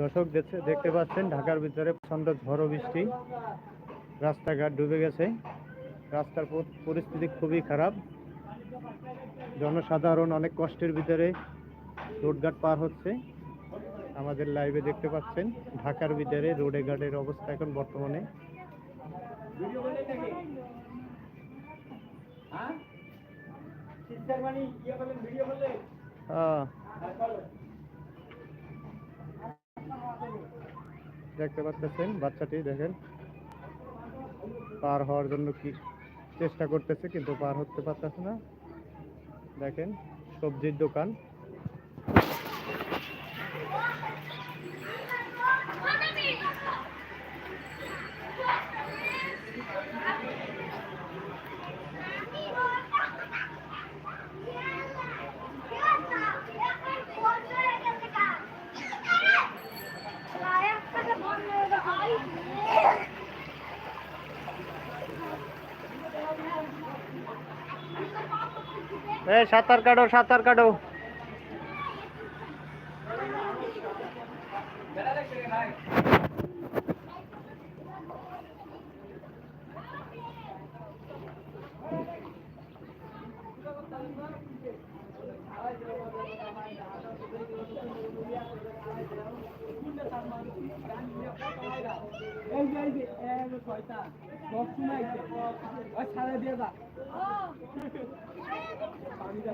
দর্শক দেখতে পাচ্ছেন, ঢাকার ভিতরে প্রচণ্ড ঝড় বৃষ্টি। রাস্তাঘাট ডুবে গেছে। রাস্তার পরিস্থিতি খুবই খারাপ। জনসাধারণ অনেক কষ্টের ভিতরে রোডঘাট পার হচ্ছে। আমাদের লাইভে দেখতে পাচ্ছেন, ঢাকার ভিতরে রোডে ঘাটের অবস্থা এখন বর্তমানে। হ্যাঁ দেখতে পাচ্ছেন, বাচ্চাটি দেখেন, পার হওয়ার জন্য কি চেষ্টা করতেছে, কিন্তু পার হতে পারতেছে না। দেখেন, সবজির দোকান। এ সাঁতার কাটো সাঁতার কাটো। এই যে এই যে এক কয়টা দশ আইছে ওই সাড়ে দিয়ে যা পানি দা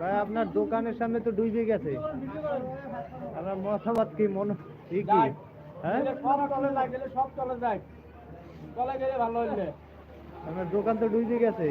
ভাই আপনার দোকানের সামনে তো ডুবে গেছে। আপনার মতামত কি মনে কি কি? হ্যাঁ? সব তলে যায় গেলে সব তলে যায়। তলে গেলে ভালো হইলে। আপনার দোকান তো ডুবে গেছে।